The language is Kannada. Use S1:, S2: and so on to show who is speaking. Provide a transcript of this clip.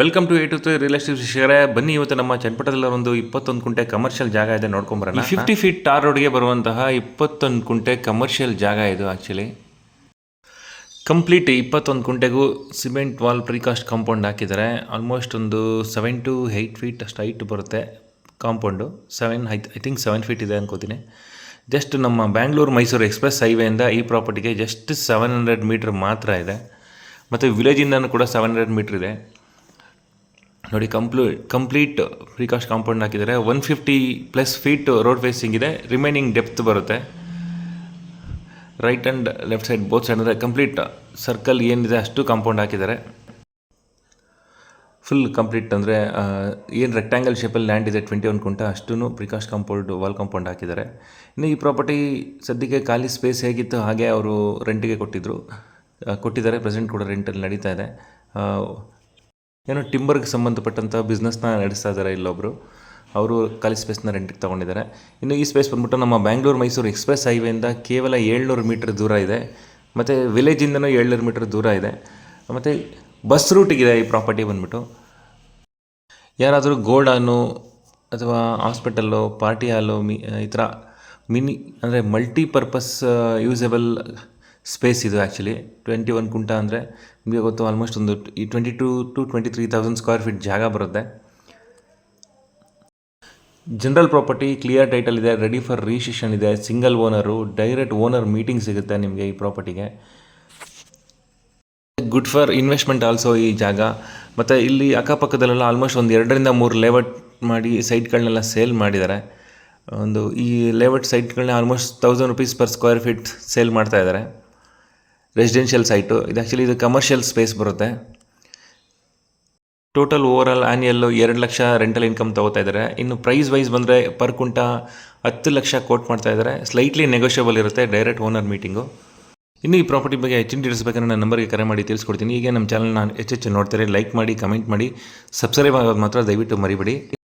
S1: ವೆಲ್ಕಮ್ ಟು ಏಟು ಟು ರಿಯಲ್ ಎಸ್ಟೇಟ್ ವಿಷಯರೇ ಬನ್ನಿ ಇವತ್ತು ನಮ್ಮ ಚನ್ನಪಟ್ಟಣದಲ್ಲಿ ಒಂದು ಇಪ್ಪತ್ತೊಂದು ಕುಂಟೆ ಕಮರ್ಷಿಯಲ್ ಜಾಗ ಇದೆ ನೋಡ್ಕೊಂಬರೋಣ. ಫಿಫ್ಟಿ ಫೀಟ್ ಟಾರ್ ರೋಡ್ಗೆ ಬರುವಂತಹ ಇಪ್ಪತ್ತೊಂದು ಕುಂಟೆ ಕಮರ್ಷಿಯಲ್ ಜಾಗ ಇದು ಆ್ಯಕ್ಚುಲಿ ಕಂಪ್ಲೀಟ್ ಇಪ್ಪತ್ತೊಂದು ಕುಂಟೆಗೂ ಸಿಮೆಂಟ್ ವಾಲ್ ಪ್ರಿಕಾಸ್ಟ್ ಕಾಂಪೌಂಡ್ ಹಾಕಿದ್ದಾರೆ. ಆಲ್ಮೋಸ್ಟ್ ಒಂದು ಸೆವೆನ್ ಟು ಏಯ್ಟ್ ಫೀಟ್ ಅಷ್ಟು ಹೈಟ್ ಬರುತ್ತೆ compound seven I I think seven feet ಇದೆ ಅನ್ಕೋತೀನಿ. ಜಸ್ಟ್ ನಮ್ಮ ಬ್ಯಾಂಗ್ಳೂರು ಮೈಸೂರು ಎಕ್ಸ್ಪ್ರೆಸ್ ಹೈವೇಯಿಂದ ಈ ಪ್ರಾಪರ್ಟಿಗೆ ಜಸ್ಟ್ ಸೆವೆನ್ ಹಂಡ್ರೆಡ್ ಮೀಟ್ರ್ ಮಾತ್ರ ಇದೆ. ಮತ್ತು ವಿಲೇಜಿಂದನೂ ಕೂಡ ಸೆವೆನ್ ಹಂಡ್ರೆಡ್ ಮೀಟ್ರ್ ಇದೆ. ನೋಡಿ, ಕಂಪ್ಲೂ, ಕಂಪ್ಲೀಟ್ ಪ್ರಿಕಾಸ್ಟ್ ಕಾಂಪೌಂಡ್ ಹಾಕಿದರೆ one fifty plus feet road facing ಇದೆ. ರಿಮೈನಿಂಗ್ ಡೆಪ್ತ್ ಬರುತ್ತೆ. Right and left side both side ಅಂದರೆ ಕಂಪ್ಲೀಟ್ ಸರ್ಕಲ್ ಏನಿದೆ ಅಷ್ಟು ಕಾಂಪೌಂಡ್ ಹಾಕಿದ್ದಾರೆ. ಫುಲ್ ಕಂಪ್ಲೀಟ್ ಅಂದರೆ ಏನು ರೆಕ್ಟ್ಯಾಂಗಲ್ ಶೇಪಲ್ಲಿ ಲ್ಯಾಂಡ್ ಇದೆ ಟ್ವೆಂಟಿ ಒನ್ ಕುಂಟ ಅಷ್ಟೂ ಪ್ರಿಕಾಶ್ ಕಾಂಪೌಂಡ್ ವಾಲ್ ಕಾಂಪೌಂಡ್ ಹಾಕಿದ್ದಾರೆ. ಇನ್ನು ಈ ಪ್ರಾಪರ್ಟಿ ಸದ್ಯಕ್ಕೆ ಖಾಲಿ ಸ್ಪೇಸ್ ಹೇಗಿತ್ತು, ಹಾಗೆ ಅವರು ರೆಂಟಿಗೆ ಕೊಟ್ಟಿದ್ದರು ಕೊಟ್ಟಿದ್ದಾರೆ ಪ್ರೆಸೆಂಟ್ ಕೂಡ ರೆಂಟಲ್ಲಿ ನಡೀತಾ ಇದೆ. ಏನೋ ಟಿಂಬರ್ಗೆ ಸಂಬಂಧಪಟ್ಟಂಥ ಬಿಸ್ನೆಸ್ನ ನಡೆಸ್ತಾ ಇದ್ದಾರೆ ಇಲ್ಲೊಬ್ಬರು ಅವರು ಖಾಲಿ ಸ್ಪೇಸ್ನ ರೆಂಟಿಗೆ ತೊಗೊಂಡಿದ್ದಾರೆ ಇನ್ನು ಈ ಸ್ಪೇಸ್ ಬಂದ್ಬಿಟ್ಟು ನಮ್ಮ ಬ್ಯಾಂಗ್ಳೂರು ಮೈಸೂರು ಎಕ್ಸ್ಪ್ರೆಸ್ ಹೈವೇಯಿಂದ ಕೇವಲ ಏಳ್ನೂರು ಮೀಟ್ರ್ ದೂರ ಇದೆ. ಮತ್ತು ವಿಲೇಜಿಂದನೂ ಏಳ್ನೂರು ಮೀಟ್ರ್ ದೂರ ಇದೆ. ಮತ್ತು ಬಸ್ ರೂಟಿಗಿದೆ ಈ ಪ್ರಾಪರ್ಟಿ ಬಂದ್ಬಿಟ್ಟು. ಯಾರಾದರೂ ಗೋಡಾನು ಅಥವಾ ಹಾಸ್ಪಿಟಲ್ಲು ಪಾರ್ಟಿ ಹಾಲು, ಮಿ ಈ ಥರ ಮಿನಿ ಅಂದರೆ ಮಲ್ಟಿಪರ್ಪಸ್ ಯೂಸೇಬಲ್ ಸ್ಪೇಸ್ ಇದು ಆ್ಯಕ್ಚುಲಿ ಟ್ವೆಂಟಿ ಒನ್ ಕುಂಟ ಅಂದರೆ ನಿಮಗೆ ಗೊತ್ತು ಆಲ್ಮೋಸ್ಟ್ ಒಂದು ಈ twenty two two twenty three thousand square feet ಜಾಗ ಬರುತ್ತೆ. ಜನರಲ್ ಪ್ರಾಪರ್ಟಿ ಕ್ಲಿಯರ್ ಟೈಟಲ್ ಇದೆ ರೆಡಿ ಫಾರ್ ರಿಜಿಸ್ಟ್ರೇಷನ್ ಇದೆ single owner direct owner meeting ಸಿಗುತ್ತೆ ನಿಮಗೆ ಈ ಪ್ರಾಪರ್ಟಿಗೆ ಗುಡ್ ಫಾರ್ ಇನ್ವೆಸ್ಟ್ಮೆಂಟ್ ಆಲ್ಸೋ ಈ ಜಾಗ. ಮತ್ತು ಇಲ್ಲಿ ಅಕ್ಕಪಕ್ಕದಲ್ಲೆಲ್ಲ ಆಲ್ಮೋಸ್ಟ್ ಒಂದು ಎರಡರಿಂದ ಮೂರು ಲೇಔಟ್ ಮಾಡಿ ಸೈಟ್ಗಳನ್ನೆಲ್ಲ ಸೇಲ್ ಮಾಡಿದ್ದಾರೆ. ಒಂದು ಈ layout ಸೈಟ್ಗಳನ್ನ almost thousand rupees per square feet sale ಮಾಡ್ತಾ ಇದ್ದಾರೆ. ರೆಸಿಡೆನ್ಷಿಯಲ್ ಸೈಟು ಇದು ಆ್ಯಕ್ಚುಲಿ ಇದು ಕಮರ್ಷಿಯಲ್ ಸ್ಪೇಸ್ ಬರುತ್ತೆ. ಟೋಟಲ್ ಓವರ್ ಆಲ್ ಆ್ಯನ್ಯಲ್ಲು ಎರಡು ಲಕ್ಷ ರೆಂಟಲ್ ಇನ್ಕಮ್ ತೊಗೋತಾ ಇದ್ದಾರೆ ಇನ್ನು ಪ್ರೈಸ್ ವೈಸ್ ಬಂದರೆ ಪರ್ ಕುಂಟ ಹತ್ತು ಲಕ್ಷ ಕೋಟ್ ಮಾಡ್ತಾ ಇದ್ದಾರೆ ಸ್ಲೈಟ್ಲಿ ನೆಗೋಷಿಯಬಲ್ ಇರುತ್ತೆ ಡೈರೆಕ್ಟ್ ಓನರ್ ಮೀಟಿಂಗು ಇನ್ನು ಈ ಪ್ರಾಪರ್ಟಿ ಬಗ್ಗೆ ಹೆಚ್ಚಿನ ಡೀಟೇಲ್ಸ್ ಬೇಕಾದ್ರೆ ನನ್ನ ನಂಬರ್ಗೆ ಕರೆ ಮಾಡಿ ತಿಳಿಸ್ಕೊಡ್ತೀನಿ. ಈಗ ನಮ್ಮ ಚಾನಲ್ ನಾನು ಹೆಚ್ಚೆಚ್ಚು ನೋಡ್ತಾರೆ ಲೈಕ್ ಮಾಡಿ ಕಮೆಂಟ್ ಮಾಡಿ ಸಬ್ಸ್ಕ್ರೈಬ್ ಆಗೋದು ಮಾತ್ರ ದಯವಿಟ್ಟು ಮರಿಬೇಡಿ.